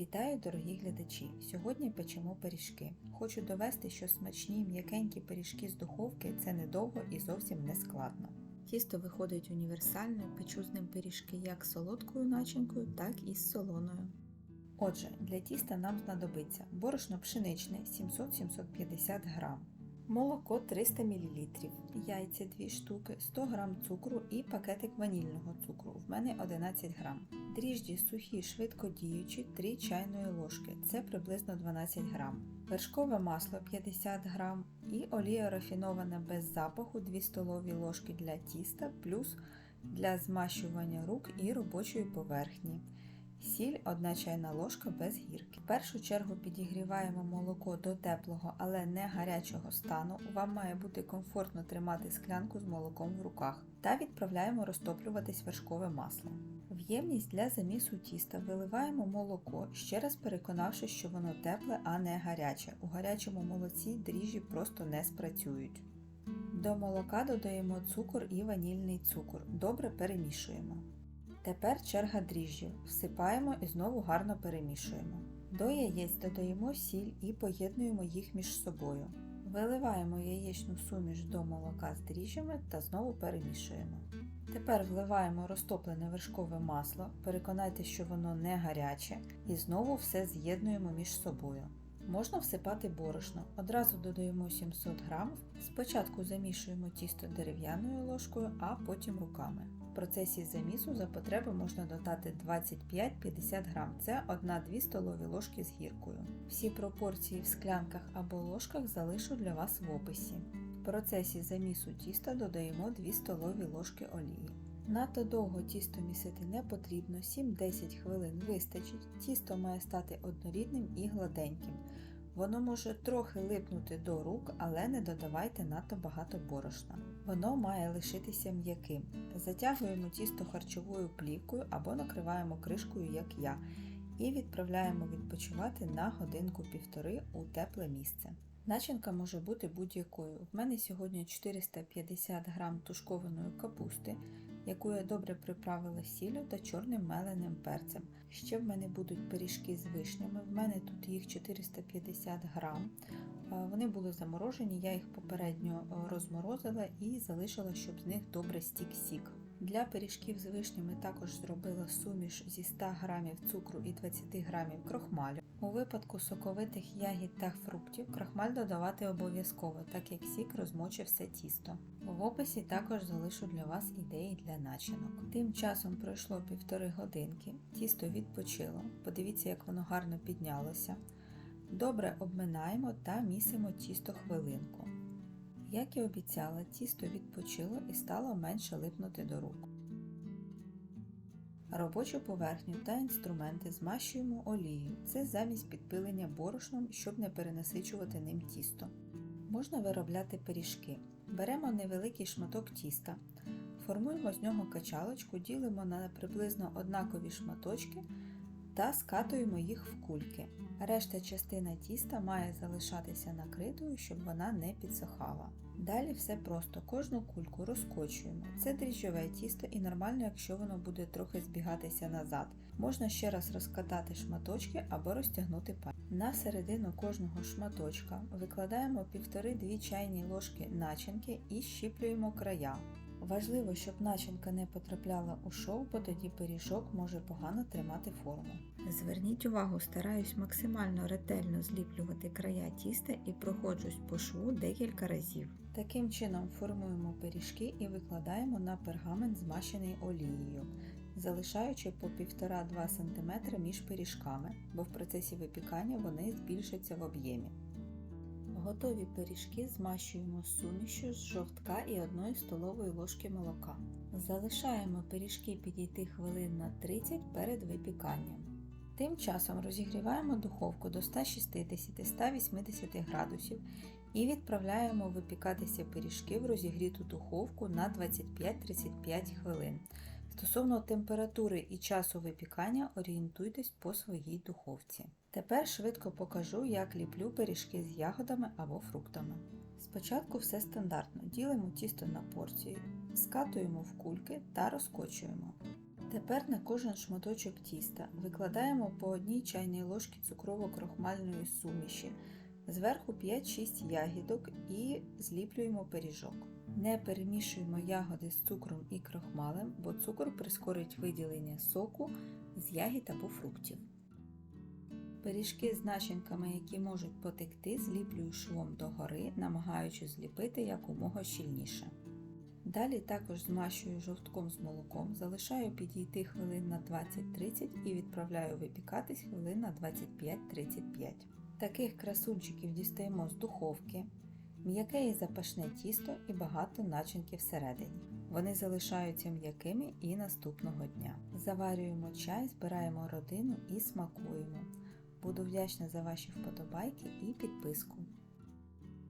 Вітаю, дорогі глядачі! Сьогодні печемо пиріжки. Хочу довести, що смачні м'якенькі пиріжки з духовки це недовго і зовсім не складно. Тісто виходить універсальне, печу з ним пиріжки як з солодкою начинкою, так і з солоною. Отже, для тіста нам знадобиться борошно пшеничне 700-750 г, молоко 300 мл, яйця 2 штуки, 100 г цукру і пакетик ванільного цукру. В мене 11 г. Дріжджі сухі, швидкодіючі 3 чайної ложки, це приблизно 12 г. Вершкове масло 50 г і олія рафінована без запаху 2 столові ложки для тіста, плюс для змащування рук і робочої поверхні. Сіль 1 чайна ложка без гірки. В першу чергу підігріваємо молоко до теплого, але не гарячого стану. Вам має бути комфортно тримати склянку з молоком в руках та відправляємо розтоплюватись вершкове масло. В ємність для замісу тіста виливаємо молоко, ще раз переконавшись, що воно тепле, а не гаряче. У гарячому молоці дріжджі просто не спрацюють. До молока додаємо цукор і ванільний цукор. Добре перемішуємо. Тепер черга дріжджів. Всипаємо і знову гарно перемішуємо. До яєць додаємо сіль і поєднуємо їх між собою. Виливаємо яєчну суміш до молока з дріжджами та знову перемішуємо. Тепер вливаємо розтоплене вершкове масло, переконайтеся, що воно не гаряче, і знову все з'єднуємо між собою. Можна всипати борошно. Одразу додаємо 700 г. Спочатку замішуємо тісто дерев'яною ложкою, а потім руками. В процесі замісу за потреби можна додати 25-50 г. Це 1-2 столові ложки з гіркою. Всі пропорції в склянках або ложках залишу для вас в описі. В процесі замісу тіста додаємо 2 столові ложки олії. Надто довго тісто місити не потрібно, 7-10 хвилин вистачить. Тісто має стати однорідним і гладеньким. Воно може трохи липнути до рук, але не додавайте надто багато борошна. Воно має лишитися м'яким. Затягуємо тісто харчовою плівкою або накриваємо кришкою, як я, і відправляємо відпочивати на годинку-півтори у тепле місце. Начинка може бути будь-якою. В мене сьогодні 450 г тушкованої капусти, яку я добре приправила сіллю та чорним меленим перцем. Ще в мене будуть пиріжки з вишнями. В мене тут їх 450 грам. Вони були заморожені, я їх попередньо розморозила і залишила, щоб з них добре стік сік. Для пиріжків з вишнями також зробила суміш зі 100 г цукру і 20 г крохмалю. У випадку соковитих ягід та фруктів крахмаль додавати обов'язково, так як сік розмочив все тісто. В описі також залишу для вас ідеї для начинок. Тим часом пройшло півтори годинки, тісто відпочило. Подивіться, як воно гарно піднялося. Добре обминаємо та місимо тісто хвилинку. Як і обіцяла, тісто відпочило і стало менше липнути до рук. Робочу поверхню та інструменти змащуємо олією. Це замість підпилення борошном, щоб не перенасичувати ним тісто. Можна виробляти пиріжки. Беремо невеликий шматок тіста, формуємо з нього качалочку, ділимо на приблизно однакові шматочки та скатуємо їх в кульки. Решта частина тіста має залишатися накритою, щоб вона не підсохала. Далі все просто, кожну кульку розкочуємо. Це дріжджове тісто і нормально, якщо воно буде трохи збігатися назад. Можна ще раз розкатати шматочки або розтягнути пальці. На середину кожного шматочка викладаємо 1,5-2 чайні ложки начинки і щіплюємо края. Важливо, щоб начинка не потрапляла у шов, бо тоді пиріжок може погано тримати форму. Зверніть увагу, стараюсь максимально ретельно зліплювати края тіста і проходжусь по шву декілька разів. Таким чином формуємо пиріжки і викладаємо на пергамент, змащений олією, залишаючи по 1,5-2 см між пиріжками, бо в процесі випікання вони збільшаться в об'ємі. Готові пиріжки змащуємо сумішю з жовтка і 1 столової ложки молока. Залишаємо пиріжки підійти хвилин на 30 перед випіканням. Тим часом розігріваємо духовку до 160-180 градусів і відправляємо випікатися пиріжки в розігріту духовку на 25-35 хвилин. Стосовно температури і часу випікання орієнтуйтесь по своїй духовці. Тепер швидко покажу, як ліплю пиріжки з ягодами або фруктами. Спочатку все стандартно: ділимо тісто на порції, скатуємо в кульки та розкочуємо. Тепер на кожен шматочок тіста викладаємо по одній чайній ложці цукрово-крохмальної суміші, зверху 5-6 ягідок і зліплюємо пиріжок. Не перемішуємо ягоди з цукром і крохмалем, бо цукор прискорить виділення соку з ягід або фруктів. Пиріжки з начинками, які можуть потекти, зліплюю швом догори, намагаючись зліпити якомога щільніше. Далі також змащую жовтком з молоком, залишаю підійти хвилин на 20-30 і відправляю випікатись хвилин на 25-35. Таких красунчиків дістаємо з духовки, м'яке і запашне тісто і багато начинки всередині. Вони залишаються м'якими і наступного дня. Заварюємо чай, збираємо родину і смакуємо. Буду вдячна за ваші вподобайки і підписку.